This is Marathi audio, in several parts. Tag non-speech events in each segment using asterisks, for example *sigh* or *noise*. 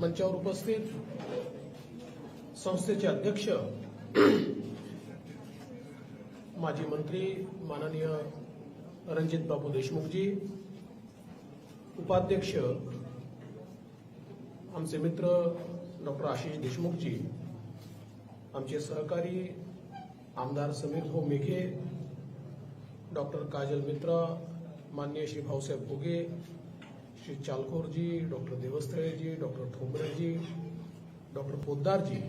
मंचावर उपस्थित संस्थेचे अध्यक्ष माजी मंत्री माननीय रणजित बाबू देशमुखजी उपाध्यक्ष आमचे मित्र डॉक्टर आशिष देशमुखजी आमचे सहकारी आमदार समीर भाऊ मेघे डॉक्टर काजल मित्रा माननीय श्री भाऊसाहेब भोगे श्री चालकोरजी डॉक्टर देवस्थळेजी डॉक्टर ठोंबरेजी डॉक्टर पोद्दारजी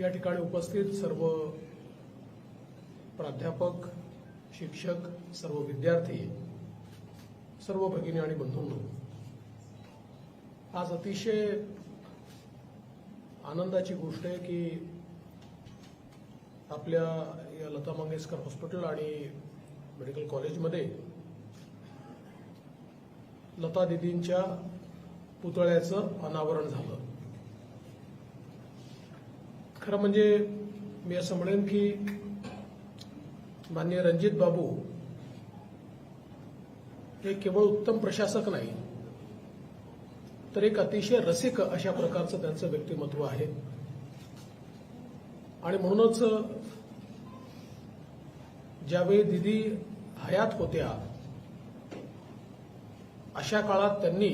या ठिकाणी उपस्थित सर्व प्राध्यापक शिक्षक सर्व विद्यार्थी सर्व भगिनी आणि बंधूंनो आज अतिशय आनंदाची गोष्ट आहे की आपल्या या लता मंगेशकर हॉस्पिटल आणि मेडिकल कॉलेजमध्ये लता दिदींच्या पुतळ्याचं अनावरण झालं. खरं म्हणजे मी असं म्हणेन की माननीय रणजित बाबू हे केवळ उत्तम प्रशासक नाही तर एक अतिशय रसिक अशा प्रकारचं त्यांचं व्यक्तिमत्व आहे. आणि म्हणूनच ज्यावेळी दिदी हयात होत्या अशा काळात त्यांनी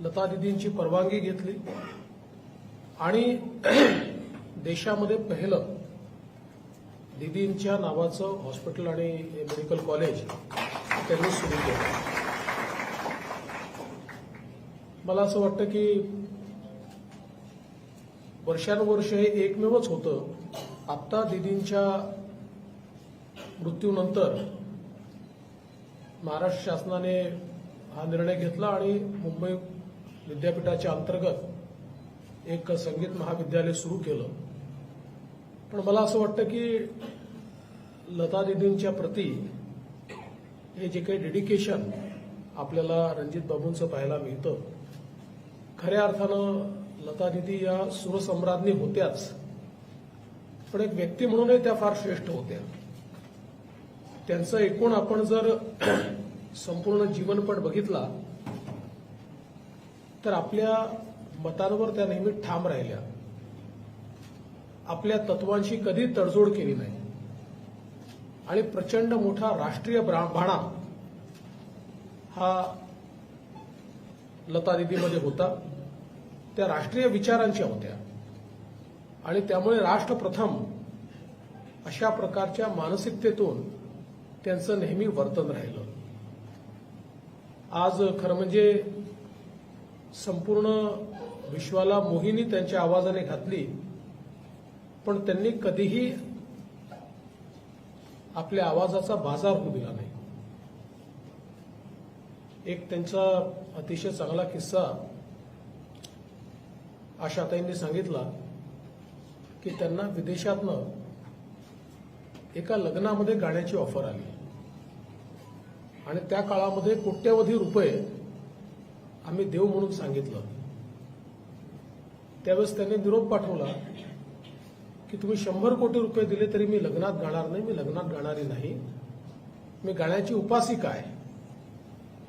लता दिदींची परवानगी घेतली आणि *clears throat* देशामध्ये पहिलं दिदींच्या नावाचं हॉस्पिटल आणि मेडिकल कॉलेज त्यांनी सुरू केलं. मला असं वाटतं की वर्षानुवर्ष हे एकमेवच होतं. आत्ता दिदींच्या मृत्यूनंतर महाराष्ट्र शासनाने हा निर्णय घेतला आणि मुंबई विद्यापीठाच्या अंतर्गत एक संगीत महाविद्यालय सुरू केलं. पण मला असं वाटतं की लता दिदींच्या प्रती हे जे काही डेडिकेशन आपल्याला रणजित बाबूंचं पाहायला मिळतं खऱ्या अर्थानं लता दिदी या सुरसम्राज्ञी होत्याच. पण एक व्यक्ती म्हणूनही त्या फार श्रेष्ठ होत्या. त्यांचं एकूण आपण जर *clears throat* संपूर्ण जीवनपट बघितला तर आपल्या मतांवर त्या नेहमी ठाम राहिल्या. आपल्या तत्वांशी कधी तडजोड केली नाही. आणि प्रचंड मोठा राष्ट्रीय भाणा हा लता दिदीमध्ये होता. त्या राष्ट्रीय विचारांच्या होत्या. आणि त्यामुळे राष्ट्र प्रथम अशा प्रकारच्या मानसिकतेतून त्यांचं नेहमी वर्तन राहिलं. आज खरं म्हणजे संपूर्ण विश्वाला मोहिनी त्यांच्या आवाजाने घातली पण त्यांनी कधीही आपल्या आवाजाचा बाजार होऊ दिला नाही. एक त्यांचा अतिशय चांगला किस्सा आशाताईंनी सांगितला की त्यांना विदेशातनं एका लग्नामध्ये गाण्याची ऑफर आली. आणि त्या काळामध्ये कोट्यवधी रुपये आम्ही देऊ म्हणून सांगितलं. त्यावेळेस त्यांनी निरोप पाठवला की तुम्ही शंभर कोटी रुपये दिले तरी मी लग्नात गाणार नाही मी लग्नात गाणारी नाही. मी गाण्याची उपासिका आहे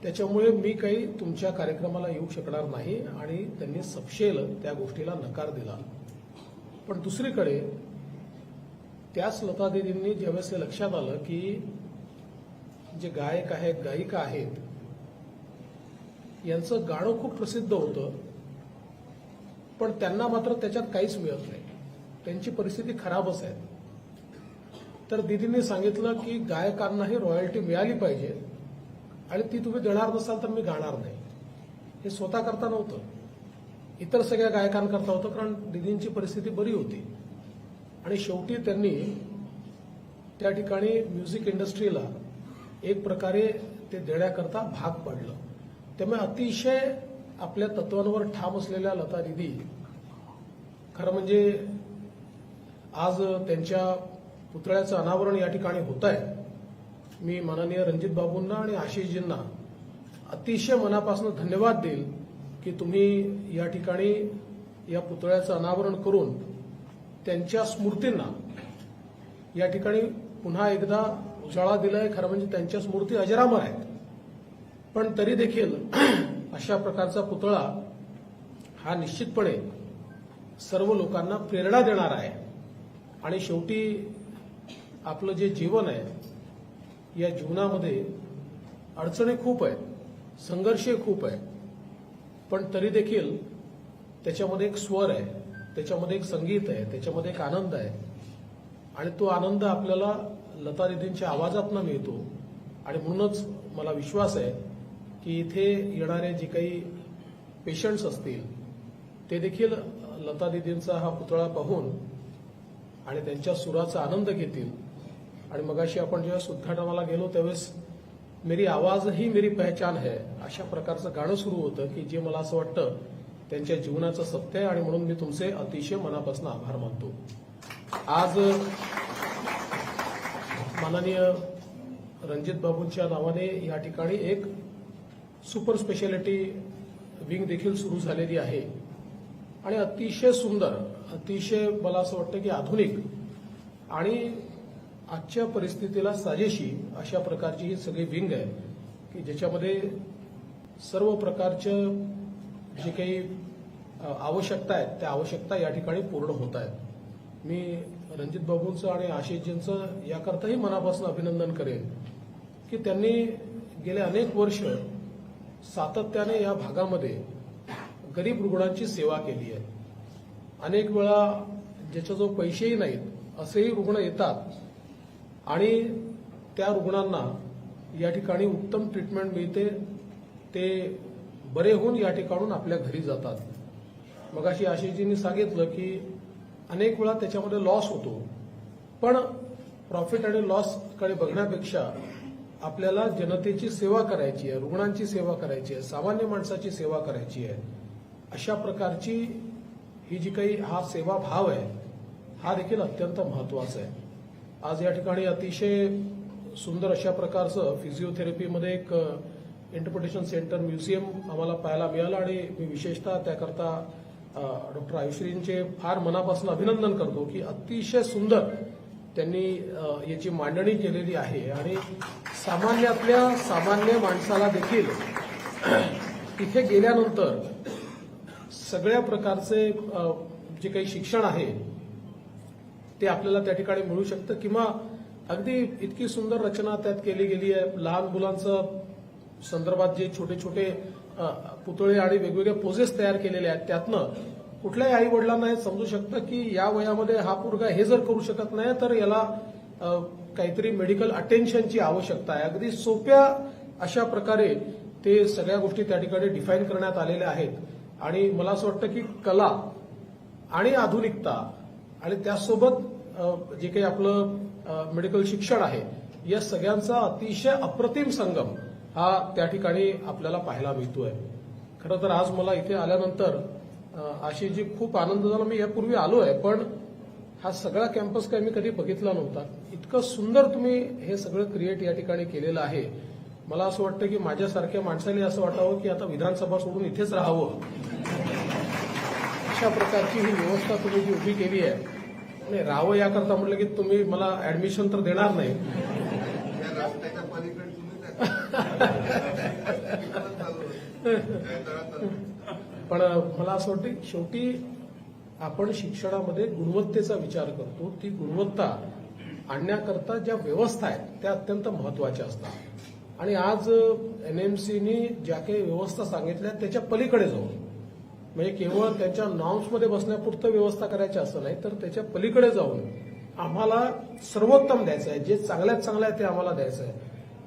त्याच्यामुळे मी काही तुमच्या कार्यक्रमाला येऊ शकणार नाही आणि त्यांनी सपशेल त्या गोष्टीला नकार दिला. पण दुसरीकडे त्याच लता दिदींनी ज्यावेळेस हे लक्षात आलं की जे गायक आहेत गायिका आहेत यांचं गाणं खूप प्रसिद्ध होतं. पण त्यांना मात्र त्याच्यात काहीच मिळत नाही. त्यांची परिस्थिती खराबच आहे. तर दिदींनी सांगितलं की गायकांनाही रॉयल्टी मिळाली पाहिजे आणि ती तुम्ही देणार नसाल तर मी गाणार नाही. हे स्वतः करता नव्हतं. इतर सगळ्या गायकांकरता होतं कारण दिदींची परिस्थिती बरी होती. आणि शेवटी त्यांनी त्या ठिकाणी म्युझिक इंडस्ट्रीला एक प्रकारे ते देण्याकरता भाग पाडलं. त्यामुळे अतिशय आपल्या तत्वांवर ठाम असलेल्या लता दिदी खरं म्हणजे आज त्यांच्या पुतळ्याचं अनावरण या ठिकाणी होत आहे मी माननीय रणजित बाबूंना आणि आशिषजींना अतिशय मनापासून धन्यवाद देईल की तुम्ही या ठिकाणी या पुतळ्याचं अनावरण करून त्यांच्या स्मृतींना. या ठिकाणी पुन्हा एकदा उजाळा दिलाय खरं म्हणजे त्यांच्या स्मृती अजरामर आहेत. पण तरी देखील *clears throat* अशा प्रकारचा पुतळा हा निश्चितपणे सर्व लोकांना प्रेरणा देणार आहे. आणि शेवटी आपलं जे जीवन आहे या जीवनामध्ये अडचणी खूप आहेत संघर्ष खूप आहे पण तरी देखील त्याच्यामध्ये एक स्वर आहे. त्याच्यामध्ये एक संगीत आहे त्याच्यामध्ये एक आनंद आहे. आणि तो आनंद आपल्याला लता दिदींच्या आवाजातनं मिळतो. आणि म्हणूनच मला विश्वास आहे की इथे येणारे जे काही पेशंट्स असतील ते देखील लता दिदींचा हा पुतळा पाहून आणि त्यांच्या सुराचा आनंद घेतील. आणि मगाशी आपण जेव्हा उद्घाटनाला गेलो त्यावेळेस मेरी आवाज ही मेरी पहचान है अशा प्रकारचं गाणं सुरू होतं की जे मला असं वाटतं त्यांच्या जीवनाचं सत्य आहे आणि म्हणून मी तुमचे अतिशय मनापासून आभार मानतो. आज माननीय रणजित बाबूंच्या नावाने या ठिकाणी एक सुपर स्पेशालिटी विंग देखील सुरू झालेली आहे. आणि अतिशय सुंदर अतिशय मला असं वाटतं की आधुनिक आणि आजच्या परिस्थितीला साजेशी अशा प्रकारची ही सगळी विंग आहे की ज्याच्यामध्ये सर्व प्रकारच्या जे काही आवश्यकता आहेत त्या आवश्यकता या ठिकाणी पूर्ण होत आहेत. मी रणजित बाबूंचं आणि आशिषजींचं याकरताही मनापासून अभिनंदन करेन की त्यांनी गेले अनेक वर्ष सातत्याने या भागामध्ये गरीब रुग्णांची सेवा केली आहे. अनेक वेळा ज्याच्याजवळ पैसेही नाहीत असेही रुग्ण येतात आणि त्या रुग्णांना या ठिकाणी उत्तम ट्रीटमेंट मिळते ते बरे होऊन या ठिकाणून आपल्या घरी जातात. मग अशी आशिषजींनी सांगितलं की अनेक वेळा त्याच्यामध्ये लॉस होतो. पण प्रॉफिट आणि लॉसकडे बघण्यापेक्षा आपल्याला जनतेची सेवा करायची आहे रुग्णांची सेवा करायची आहे सामान्य माणसाची सेवा करायची आहे अशा प्रकारची ही जी काही हा सेवा भाव आहे हा देखील अत्यंत महत्त्वाचा आहे. आज या ठिकाणी अतिशय सुंदर अशा प्रकारचं फिजिओथेरपीमध्ये एक इंटरप्रिटेशन सेंटर म्युझियम आम्हाला पाहायला मिळालं आणि मी विशेषतः त्याकरता डॉक्टर आयुश्रींचे फार मनापासून अभिनंदन करतो की अतिशय सुंदर त्यांनी याची मांडणी केलेली आहे. आणि सामान्यातल्या सामान्य माणसाला देखील तिथे गेल्यानंतर सगळ्या प्रकारचे जे काही शिक्षण आहे ते आपल्याला त्या ठिकाणी मिळू शकतं. किंवा अगदी इतकी सुंदर रचना त्यात केली गेली आहे. लहान मुलांचं संदर्भात जे छोटे छोटे पुतळे आणि वेगवेगळे पोजेस तयार केलेले आहेत त्यातनं कुठल्याही आई वडिलांना हे समजू शकतं की या वयामध्ये हा पोरगा हे जर करू शकत नाही तर याला काहीतरी मेडिकल अटेन्शनची आवश्यकता आहे. अगदी सोप्या अशा प्रकारे ते सगळ्या गोष्टी त्या ठिकाणी डिफाईन करण्यात आलेल्या आहेत. आणि मला असं वाटतं की कला आणि आधुनिकता आणि त्यासोबत जे काही आपलं मेडिकल शिक्षण आहे या सगळ्यांचा अतिशय अप्रतिम संगम हा त्या ठिकाणी आपल्याला पाहायला मिळतोय. खरं तर आज मला इथे आल्यानंतर अशी जी खूप आनंद झाला मी यापूर्वी आलो आहे पण हा सगळा कॅम्पस काय मी कधी बघितला नव्हता. इतकं सुंदर तुम्ही हे सगळं क्रिएट या ठिकाणी केलेलं आहे. मला असं वाटतं की माझ्यासारख्या माणसाने असं वाटावं की आता विधानसभा सोडून इथेच राहावं. अशा प्रकारची ही व्यवस्था तुम्ही जी उभी केली आहे. आणि राहावं याकरता म्हटलं की तुम्ही मला ऍडमिशन तर देणार नाही या रस्त्याच्या पलीकडे तुम्ही काय पण मला असं वाटतं शेवटी आपण शिक्षणामध्ये गुणवत्तेचा विचार करतो. ती गुणवत्ता आणण्याकरता ज्या व्यवस्था आहेत त्या अत्यंत महत्त्वाच्या असतात. आणि आज एनएमसीनी ज्या काही व्यवस्था सांगितल्या त्याच्या पलीकडे जाऊन. म्हणजे केवळ त्यांच्या नॉर्म्समध्ये बसण्यापुरतं व्यवस्था करायची असं नाही तर त्याच्या पलीकडे जाऊन आम्हाला सर्वोत्तम द्यायचं आहे. जे चांगल्यात चांगलं आहे ते आम्हाला द्यायचं आहे.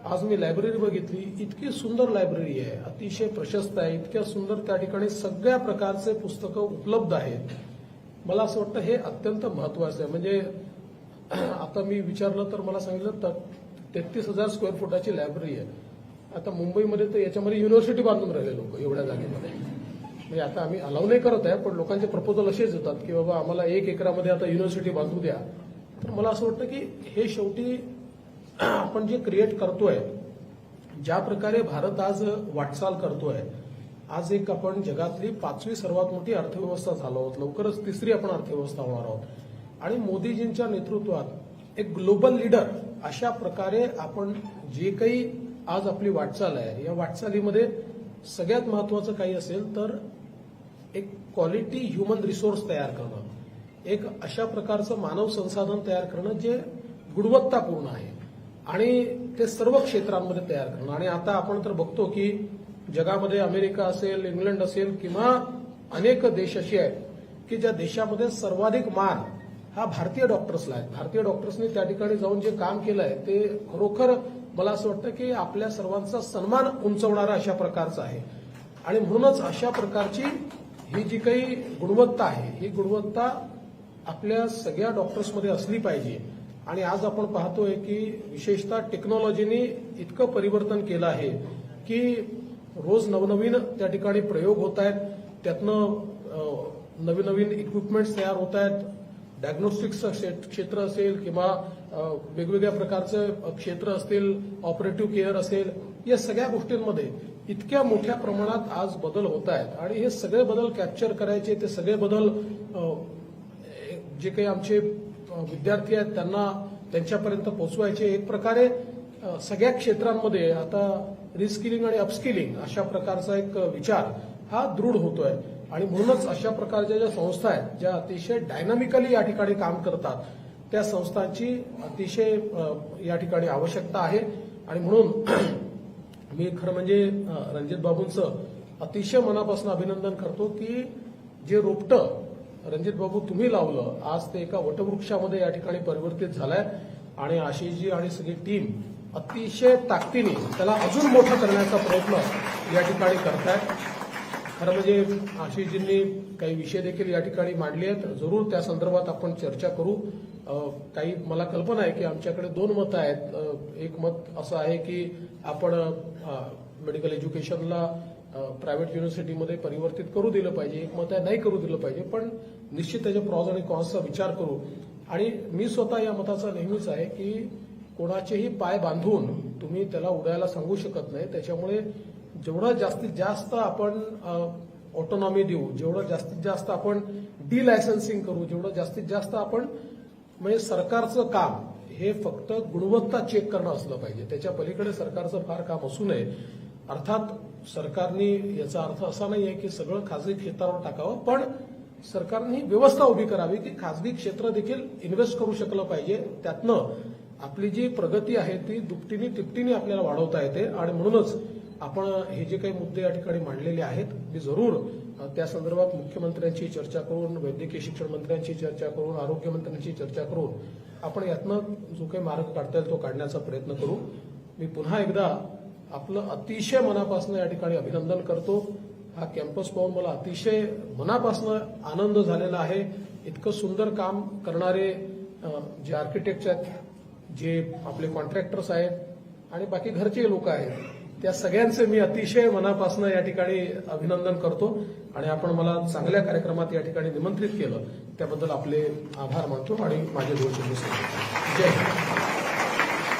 आज मी लायब्ररी बघितली. इतकी सुंदर लायब्ररी आहे. अतिशय प्रशस्त आहे. इतक्या सुंदर त्या ठिकाणी सगळ्या प्रकारचे पुस्तकं उपलब्ध आहेत. मला असं वाटतं हे अत्यंत महत्वाचं आहे. म्हणजे *clears throat* आता मी विचारलं तर मला सांगितलं तेहतीस हजार स्क्वेअर फुटाची लायब्ररी आहे. आता मुंबईमध्ये तर याच्यामध्ये युनिव्हर्सिटी बांधून राहिले लोक एवढ्या जागेमध्ये. म्हणजे आता आम्ही अलाव नाही करत आहे पण लोकांचे प्रपोजल असेच येतात की बाबा आम्हाला एक एकरामध्ये आता युनिव्हर्सिटी बांधू द्या. तर मला असं वाटतं की हे शेवटी आपण जे क्रिएट करतोय ज्या प्रकारे भारत आज वाटचाल करतोय आज एक आपण जगातली पाचवी सर्वात मोठी अर्थव्यवस्था झालो आहोत. लवकरच तिसरी आपण अर्थव्यवस्था होणार आहोत. आणि मोदीजींच्या नेतृत्वात एक ग्लोबल लीडर अशा प्रकारे आपण जे काही आज आपली वाटचाल आहे या वाटचालीमध्ये सगळ्यात महत्वाचं काही असेल तर एक क्वालिटी ह्युमन रिसोर्स तयार करणं. एक अशा प्रकारचं मानव संसाधन तयार करणं जे गुणवत्तापूर्ण आहे. आणि ते सर्व क्षेत्रांमध्ये तयार करणं. आणि आता आपण तर बघतो की जगामध्ये अमेरिका असेल इंग्लंड असेल किंवा अनेक देश असे आहेत की ज्या देशामध्ये सर्वाधिक मान हा भारतीय डॉक्टर्सला आहे. भारतीय डॉक्टर्सनी त्या ठिकाणी जाऊन जे काम केलं आहे ते खरोखर मला असं वाटतं की आपल्या सर्वांचा सन्मान उंचवणारा अशा प्रकारचा आहे. आणि म्हणूनच अशा प्रकारची ही जी काही गुणवत्ता आहे ही गुणवत्ता आपल्या सगळ्या डॉक्टर्समध्ये असली पाहिजे. आणि आज आपण पाहतोय की विशेषतः टेक्नॉलॉजीनी इतकं परिवर्तन केलं आहे की रोज नवनवीन त्या ठिकाणी प्रयोग होत आहेत. त्यातनं नवीन नवीन इक्विपमेंट्स तयार होत आहेत. डायग्नोस्टिक्सचं क्षेत्र असेल किंवा वेगवेगळ्या प्रकारचे क्षेत्र असतील ऑपरेटिव्ह केअर असेल या सगळ्या गोष्टींमध्ये इतक्या मोठ्या प्रमाणात आज बदल होत आहेत. आणि हे सगळे बदल कॅप्चर करायचे ते सगळे बदल जे काही आमचे विद्यार्थी आहेत त्यांना त्यांच्यापर्यंत पोहोचवायचे एक प्रकारे सगळ्या क्षेत्रांमध्ये आता रिस्किलिंग आणि अपस्किलिंग अशा प्रकारचा एक विचार हा दृढ होतोय. आणि म्हणूनच अशा प्रकारच्या ज्या संस्था आहेत ज्या अतिशय डायनामिकली या ठिकाणी काम करतात त्या संस्थांची अतिशय या ठिकाणी आवश्यकता आहे. आणि म्हणून *clears throat* मी खरं म्हणजे रणजित बाबूंचं अतिशय मनापासून अभिनंदन करतो की जे रोपटं रणजित बाबू तुम्ही लावलं. आज ते एका वटवृक्षामध्ये या ठिकाणी परिवर्तित झालंय आणि आशिषजी आणि सगळी टीम अतिशय ताकदीने त्याला अजून मोठा करण्याचा प्रयत्न या ठिकाणी करतायत. खरं म्हणजे आशिषजींनी काही विषय देखील या ठिकाणी मांडले आहेत. जरूर त्या संदर्भात आपण चर्चा करू. काही मला कल्पना आहे की आमच्याकडे दोन मतं आहेत. एक मत असं आहे की आपण मेडिकल एज्युकेशनला प्रायव्हेट युनिव्हर्सिटीमध्ये परिवर्तित करू दिलं पाहिजे. एक मत आहे नाही करू दिलं पाहिजे. पण निश्चित त्याचे प्रॉज आणि कॉन्सचा विचार करू. आणि मी स्वतः या मताचा नेहमीच आहे की कोणाचेही पाय बांधून तुम्ही त्याला उडायला सांगू शकत नाही. त्याच्यामुळे जेवढं जास्तीत जास्त आपण ऑटोनॉमी देऊ जेवढं जास्तीत जास्त आपण डी लायसन्सिंग करू जेवढं जास्तीत जास्त आपण म्हणजे सरकारचं काम हे फक्त गुणवत्ता चेक करणं असलं पाहिजे. त्याच्या पलीकडे सरकारचं फार काम असू नये. अर्थात सरकारने याचा अर्थ असा नाही आहे की सगळं खाजगी क्षेत्रावर टाकावं पण सरकारने ही व्यवस्था उभी करावी की खाजगी क्षेत्र देखील इन्व्हेस्ट करू शकलं पाहिजे. त्यातनं आपली जी प्रगती आहे ती दुपटीने तिपटीने आपल्याला वाढवता येते. आणि म्हणूनच आपण हे जे काही मुद्दे या ठिकाणी मांडलेले आहेत मी जरूर त्या संदर्भात मुख्यमंत्र्यांची चर्चा करून वैद्यकीय शिक्षण मंत्र्यांची चर्चा करून आरोग्यमंत्र्यांची चर्चा करून आपण यातनं जो काही मार्ग काढता येईल तो काढण्याचा प्रयत्न करू. मी पुन्हा एकदा आपलं अतिशय मनापासून या ठिकाणी अभिनंदन करतो. हा कॅम्पस पाहून मला अतिशय मनापासून आनंद झालेला आहे. इतकं सुंदर काम करणारे जे आर्किटेक्ट आहेत जे आपले कॉन्ट्रॅक्टर्स आहेत आणि बाकी घरचे लोक आहेत त्या सगळ्यांचे मी अतिशय मनापासून या ठिकाणी अभिनंदन करतो. आणि आपण मला चांगल्या कार्यक्रमात या ठिकाणी निमंत्रित केलं त्याबद्दल आपले आभार मानतो आणि माझे दोन जय हिंद.